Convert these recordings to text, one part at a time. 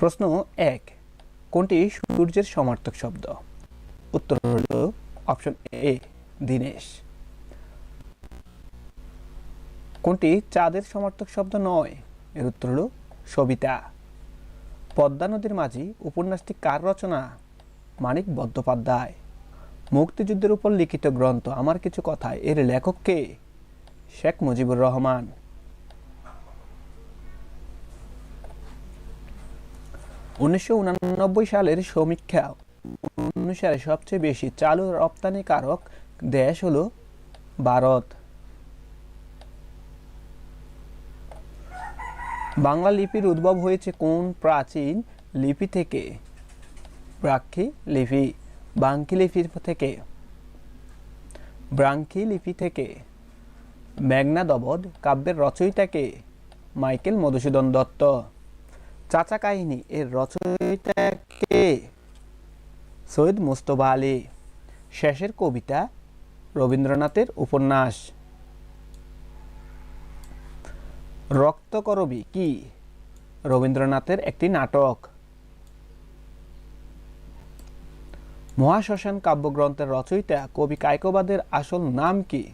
প্রশ্ন এক, কোনটি সূর্যের সমার্থক শব্দ? উত্তর হল অপশন এ, দীনেশ। কোনটি চাঁদের সমার্থক শব্দ নয়? এর উত্তর হল সবিতা। পদ্মা নদীর মাঝি উপন্যাসটি কার রচনা? মানিক বন্দ্যোপাধ্যায়। মুক্তিযুদ্ধের উপর লিখিত গ্রন্থ আমার কিছু কথা এর লেখক কে? শেখ মুজিবুর রহমান। উনিশশো সালের সমীক্ষা অনুসারে সবচেয়ে বেশি চালু রপ্তানিকারক দেশ হলো ভারত। বাংলা লিপির উদ্ভব হয়েছে কোন প্রাচীন লিপি থেকে? ব্রাক্ষী লিপি। বাঙ্কি লিপি থেকে। ব্রাঙ্কি লিপি থেকে। মেঘনা দবদ কাব্যের রচয়িতাকে মাইকেল মধুসূদন দত্ত। চাচা কাহিনী এর রচয়িতাকে সৈয়দ মুস্তফা আলী। শেষের কবিতা রবীন্দ্রনাথের উপন্যাস। রক্তকরবী কি? রবীন্দ্রনাথের একটি নাটক। মহাশ্মশান কাব্যগ্রন্থের রচয়িতা কবি কায়কোবাদের আসল নাম কি?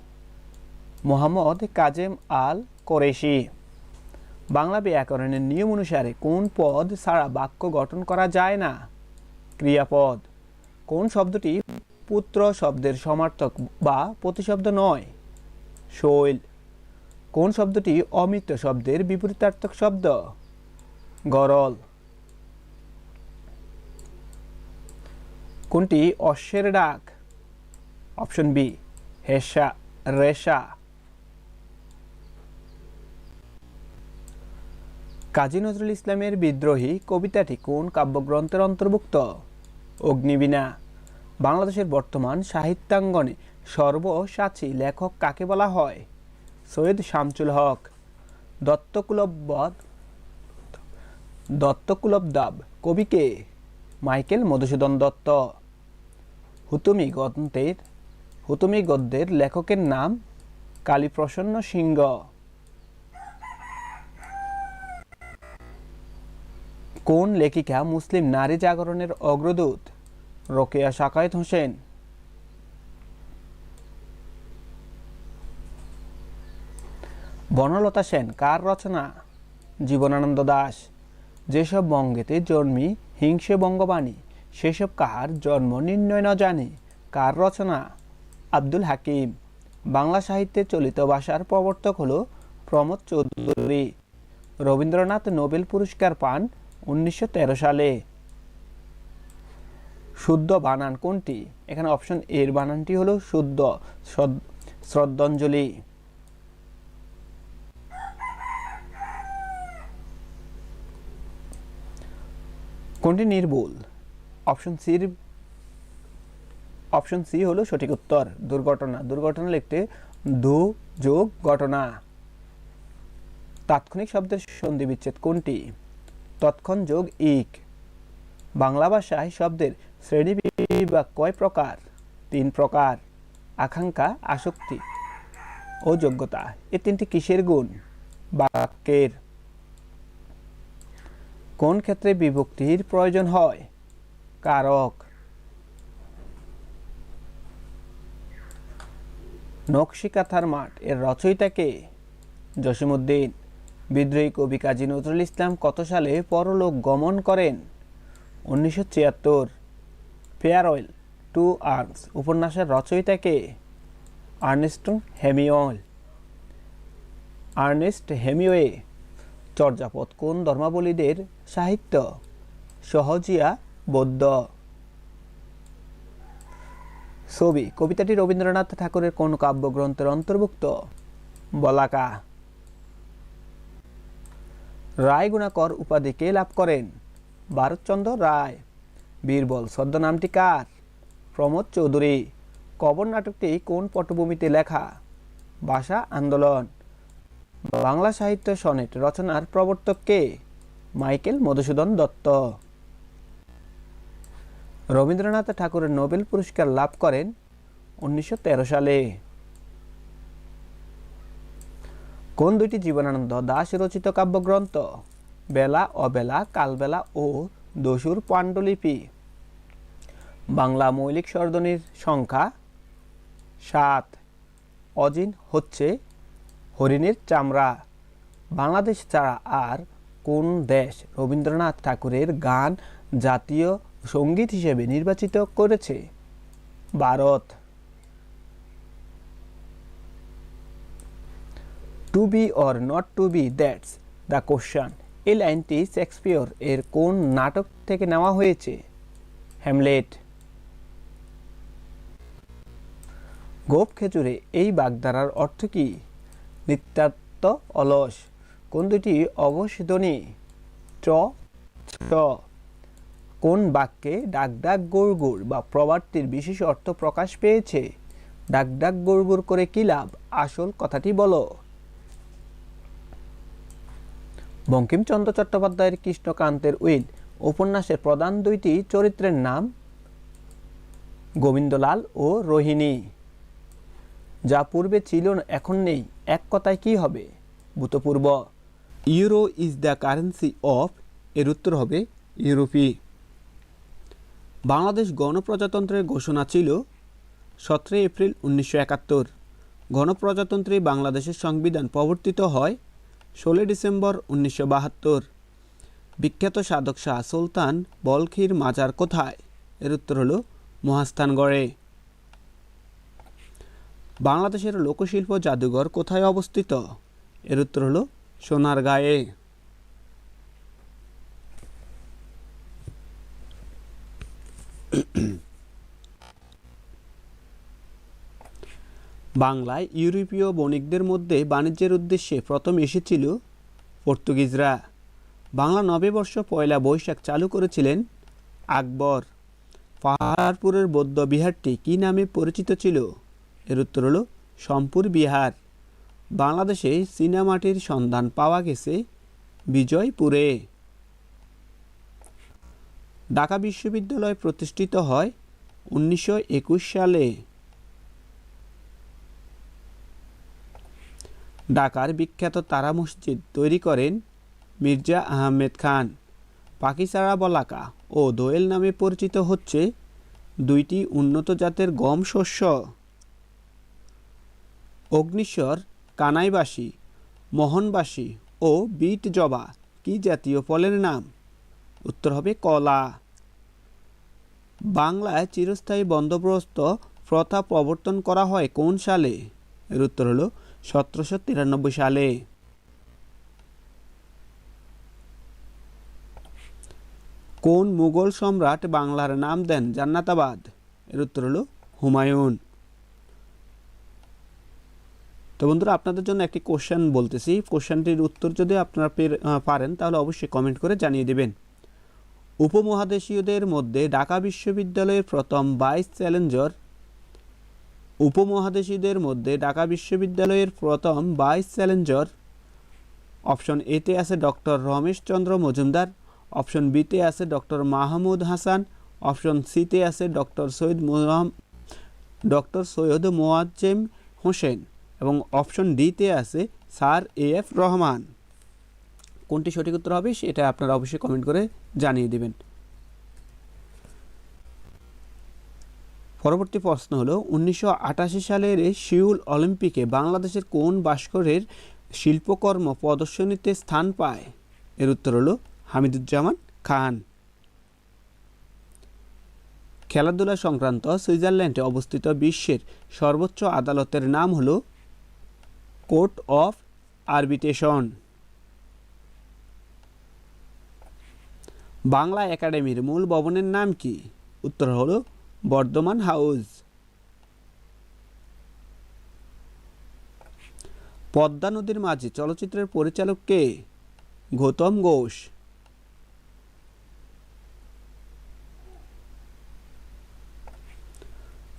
মোহাম্মদ কাজেম আল কোরেশি বাংলা ব্যাকরণের নিয়ম অনুসারে কোন পদ ছাড়া বাক্য গঠন করা যায় না। ক্রিয়াপদ। কোন শব্দটি পুত্র শব্দের সমার্থক বা প্রতিশব্দ নয়? শৈল। কোন শব্দটি অমিত্র শব্দের বিপরীতার্থক শব্দ? গরল। কোনটি অশ্বের ডাক? অপশন বি, হেসা রেশা কাজী নজরুল ইসলামের বিদ্রোহী কবিতাটি কোন কাব্যগ্রন্থের অন্তর্ভুক্ত? অগ্নিবীণা। বাংলাদেশের বর্তমান সাহিত্যাঙ্গনে সর্বসাচী লেখক কাকে বলা হয়? সৈয়দ শামসুল হক। দত্তকুলবদ দত্তকুলবদাব। কবিকে মাইকেল মধুসূদন দত্ত। হুতুমি গ্রন্থের হুতুমি গদ্যের লেখকের নাম কালীপ্রসন্ন সিংহ। কোন লেখিকা মুসলিম নারী জাগরণের অগ্রদূত? রোকেয়া শাকায়েত হোসেন। বনলতা সেন, কার রচনা? জীবনানন্দ দাস। যেসব বঙ্গেতে জন্মি হিংসে বঙ্গবাণী, সেসব কাহার জন্ম নির্ণয় ন জানি, কার রচনা? আব্দুল হাকিম। বাংলা সাহিত্যে চলিত ভাষার প্রবর্তক হল প্রমোদ চৌধুরী। রবীন্দ্রনাথ নোবেল পুরস্কার পান উনিশশো তেরো সালে শুদ্ধ বানান কোনটি? এখানে অপশন এর বানানটি হলো শুদ্ধ শ্রদ- শ্রদ্ধাঞ্জলি। কোনটি নির্ভুল? অপশন সির অপশন সি হলো সঠিক উত্তর, দুর্ঘটনা। দুর্ঘটনা লিখতে দু যোগ ঘটনা। তাৎক্ষণিক শব্দের সন্ধি বিচ্ছেদ কোনটি? তৎক্ষণ যোগ ইক। বাংলা ভাষায় শব্দের শ্রেণি বিভাগ কয় প্রকার? তিন প্রকার। আকাঙ্ক্ষা, আসক্তি ও যোগ্যতা। এই তিনটি কিসের গুণ? বাক্যের। কোন ক্ষেত্রে বিভক্তির প্রয়োজন হয়? কারক। নকশিকাথার মাঠ। এর রচয়িতাকে জসিমুদ্দিন বিদ্রোহী কবি কাজী নজরুল ইসলাম কত সালে পরলোক গমন করেন? উনিশশো ছিয়াত্তর। ফেয়ারওয়েল টু আর্মস, উপন্যাসের রচয়িতাকে Ernest Hemingway. Ernest Hemingway, Charyapada কোন ধর্মাবলীদের সাহিত্য? সহজিয়া বৌদ্ধ। ছবি, কবিতাটি রবীন্দ্রনাথ ঠাকুরের কোন কাব্যগ্রন্থের অন্তর্ভুক্ত? বলাকা। রায় গুণাকর উপাধি কে লাভ করেন? ভারতচন্দ্র রায়। বীরবল ছদ্মনামটি কার? প্রমোদ চৌধুরী। কবর নাটকটি কোন পটভূমিতে লেখা? ভাষা আন্দোলন। বাংলা সাহিত্য সনেট রচনার প্রবর্তক কে? মাইকেল মধুসূদন দত্ত। রবীন্দ্রনাথ ঠাকুরের নোবেল পুরস্কার লাভ করেন উনিশশো তেরো সালে। কোন দুইটি জীবনানন্দ দাস রচিত কাব্যগ্রন্থ? বেলা, অবেলা, কালবেলা ও দসুর পাণ্ডুলিপি। বাংলা মৌলিক স্বরধ্বনির সংখ্যা সাত। অজিন হচ্ছে হরিণের চামড়া। বাংলাদেশ ছাড়া আর কোন দেশ রবীন্দ্রনাথ ঠাকুরের গান জাতীয় সংগীত হিসেবে নির্বাচিত করেছে? Bharat. To be or not to be that's the question এই লাইনটি শেক্সপিয়র এর কোন নাটক থেকে নেওয়া হয়েছে? হ্যামলেট। গোপ খেজুরে এই বাগধারার অর্থ কি? নিত্যাত্ম অলস। কোন দুটি ছ। কোন বাক্যে ডাক ডাক গুড় বা প্রবাদটির বিশেষ অর্থ প্রকাশ পেয়েছে? ডাক ডাক গুড় করে কি লাভ? আসল কথাটি বলো। বঙ্কিমচন্দ্র চট্টোপাধ্যায়ের কৃষ্ণকান্তের উইল। উপন্যাসের প্রধান দুইটি চরিত্রের নাম গোবিন্দলাল ও রোহিণী। যা পূর্বে ছিল, এখন নেই। এক কথায় কি হবে? ভূতপূর্ব। Euro is the currency of, এর উত্তর হবে ইউরোপি। বাংলাদেশ গণপ্রজাতন্ত্রের ঘোষণা ছিল সতেরোই এপ্রিল উনিশশো একাত্তর। গণপ্রজাতন্ত্রী বাংলাদেশের সংবিধান প্রবর্তিত হয় ষোলোই ডিসেম্বর উনিশশো বাহাত্তর। বিখ্যাত সাধক শাহ সুলতান বলখির মাজার কোথায়? এর উত্তর হল মহাস্থানগড়ে। বাংলাদেশের লোকশিল্প জাদুঘর কোথায় অবস্থিত? এর উত্তর হলো সোনারগাঁয়ে। বাংলায় ইউরোপীয় বণিকদের মধ্যে বাণিজ্যের উদ্দেশ্যে প্রথম এসেছিল পর্তুগিজরা। বাংলা নববর্ষ পয়লা বৈশাখ চালু করেছিলেন আকবর। পাহাড়পুরের বৌদ্ধ বিহারটি কী নামে পরিচিত ছিল? এর উত্তর হলো, সম্পুর বিহার। বাংলাদেশে চীনামাটির সন্ধান পাওয়া গেছে বিজয়পুরে। ঢাকা বিশ্ববিদ্যালয় প্রতিষ্ঠিত হয় উনিশশো একুশ সালে। ঢাকার বিখ্যাত তারা মসজিদ তৈরি করেন মির্জা আহমেদ খান। পাকিসারা বলাকা ও দোয়েল নামে পরিচিত হচ্ছে দুইটি উন্নত জাতের গম শস্য। অগ্নিশ্বর কানাইবাসী, মোহনবাসী ও বিট জবা কি জাতীয় ফলের নাম? উত্তর হবে কলা। বাংলায় চিরস্থায়ী বন্দোবস্ত প্রথা প্রবর্তন করা হয় কোন সালে? এর উত্তর হলো সতেরোশো তিরানব্বই সালে। কোন মুঘল সম্রাট বাংলার নাম দেন জান্নাতাবাদ? এর উত্তর হলো হুমায়ুন। তো বন্ধুরা, আপনাদের জন্য একটি কোশ্চেন বলতেছি। কোশ্চেনটির উত্তর যদি আপনারা পারেন, তাহলে অবশ্যই কমেন্ট করে জানিয়ে দেবেন। উপমহাদেশীয়দের মধ্যে ঢাকা বিশ্ববিদ্যালয়ের প্রথম ভাইস চ্যালেঞ্জার উপমহাদেশীদের মধ্যে ঢাকা বিশ্ববিদ্যালয়ের প্রথম ভাইস চ্যালেঞ্জার অপশন এতে আছে ডক্টর রমেশচন্দ্র মজুমদার, অপশন বিতে আছে ডক্টর মাহমুদ হাসান, অপশন সিতে আছে ডক্টর সৈয়দ মোহাম, ডক্টর সৈয়দ মোয়াজ্জেম হোসেন এবং অপশন ডিতে আছে স্যার এ এফ রহমান। কোনটি সঠিক উত্তর হবে সেটা আপনারা অবশ্যই কমেন্ট করে জানিয়ে দেবেন। পরবর্তী প্রশ্ন হলো, উনিশশো আটাশি সালের সিউল অলিম্পিকে বাংলাদেশের কোন ভাস্করের শিল্পকর্ম প্রদর্শনীতে স্থান পায়? এর উত্তর হলো, হামিদুজ্জামান খান। খেলাধুলা সংক্রান্ত সুইজারল্যান্ডে অবস্থিত বিশ্বের সর্বোচ্চ আদালতের নাম হল, কোর্ট অফ আরবিটেশন। বাংলা একাডেমির মূল ভবনের নাম কি? উত্তর হলো বর্ধমান হাউস। পদ্মা নদীর মাঝে চলচ্চিত্রের পরিচালক কে? গৌতম ঘোষ।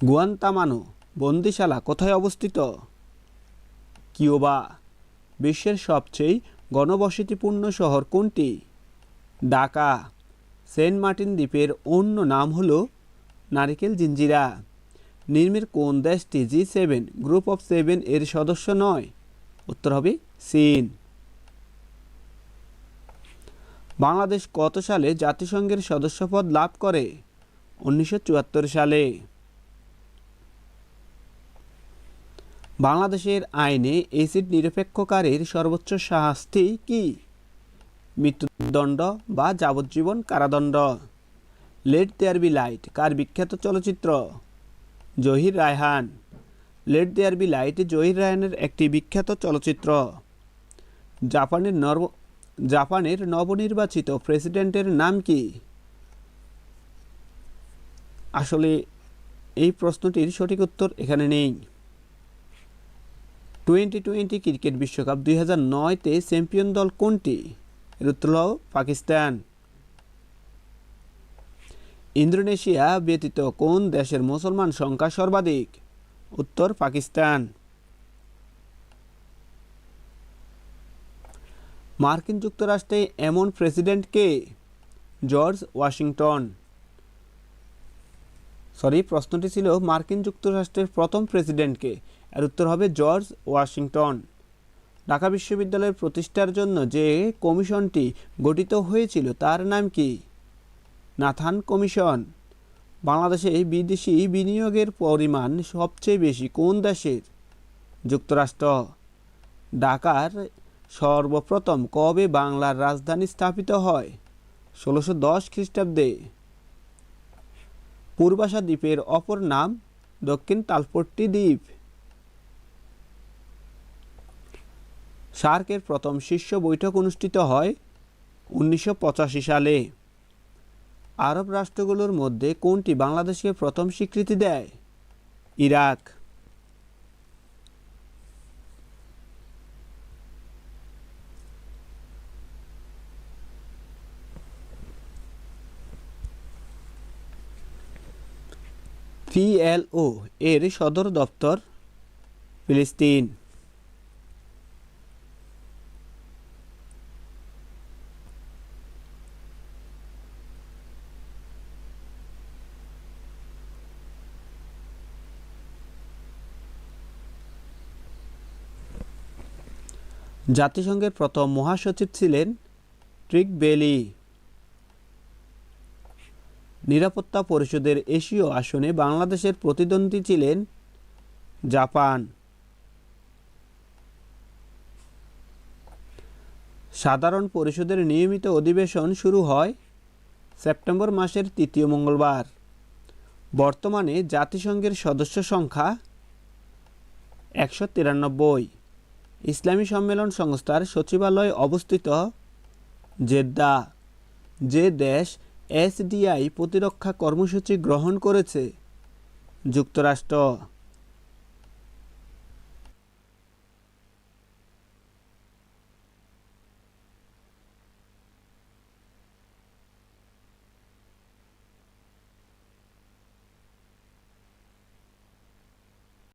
গুয়ান্তামানো বন্দিশালা কোথায় অবস্থিত? কিউবা, বিশ্বের সবচেয়ে গণবসতিপূর্ণ শহর কোনটি? ঢাকা। সেন্ট মার্টিন দ্বীপের অন্য নাম হলো নারিকেল, জিঞ্জিরা। নির্মের কোন দেশটি G seven group of seven এর সদস্য নয়? উত্তর হবে চীন। বাংলাদেশ কত সালে জাতিসংঘের সদস্যপদ লাভ করে? উনিশশো চুয়াত্তর সালে। বাংলাদেশের আইনে এসিড নিরপেক্ষকারীর সর্বোচ্চ শাস্তি কি? মৃত্যুদণ্ড বা যাবজ্জীবন কারাদণ্ড। লেট দেয়ার বি লাইট কার বিখ্যাত চলচ্চিত্র? Zahir Raihan. Let there be light Zahir রায়হানের একটি বিখ্যাত চলচ্চিত্র। জাপানের নব জাপানের নবনির্বাচিত প্রেসিডেন্টের নাম কি? আসলে এই প্রশ্নটির সঠিক উত্তর এখানে নেই। টোয়েন্টি টোয়েন্টি ক্রিকেট বিশ্বকাপ দুই হাজার নয়তে চ্যাম্পিয়ন দল কোনটি? এর উত্তর পাকিস্তান। ইন্দোনেশিয়া ব্যতীত কোন দেশের মুসলমান সংখ্যা সর্বাধিক? উত্তর পাকিস্তান। মার্কিন যুক্তরাষ্ট্রে এমন প্রেসিডেন্ট কে? George Washington. সরি, প্রশ্নটি ছিল মার্কিন যুক্তরাষ্ট্রের প্রথম প্রেসিডেন্টকে এর উত্তর হবে জর্জ ওয়াশিংটন। ঢাকা বিশ্ববিদ্যালয়ের প্রতিষ্ঠার জন্য যে কমিশনটি গঠিত হয়েছিল তার নাম কি? নাথান কমিশন, বাংলাদেশে বিদেশি বিনিয়োগের পরিমাণ সবচেয়ে বেশি কোন দেশের? যুক্তরাষ্ট্র, ঢাকার সর্বপ্রথম কবে বাংলার রাজধানী স্থাপিত হয়? ষোলোশো দশ খ্রিস্টাব্দে। পূর্বাশা দ্বীপের অপর নাম দক্ষিণ তালপট্টি দ্বীপ। সার্কের প্রথম শীর্ষ বৈঠক অনুষ্ঠিত হয় উনিশশো পঁচাশি সালে। আরব রাষ্ট্রগুলোর মধ্যে কোনটি বাংলাদেশকে প্রথম স্বীকৃতি দেয়? ইরাক। পিএলও এর সদর দপ্তর ফিলিস্তিন। জাতিসংঘের প্রথম মহাসচিব ছিলেন ট্রিক বেলি। নিরাপত্তা পরিষদের এশীয় আসনে বাংলাদেশের প্রতিদ্বন্দ্বী ছিলেন জাপান। সাধারণ পরিষদের নিয়মিত অধিবেশন শুরু হয় সেপ্টেম্বর মাসের তৃতীয় মঙ্গলবার। বর্তমানে জাতিসংঘের সদস্য সংখ্যা একশো তিরানব্বই। ইসলামী সম্মেলন সংস্থার সচিবালয় অবস্থিত জেদ্দা যে দেশ এসডিআই প্রতিরক্ষা কর্মসূচি গ্রহণ করেছে। যুক্তরাষ্ট্র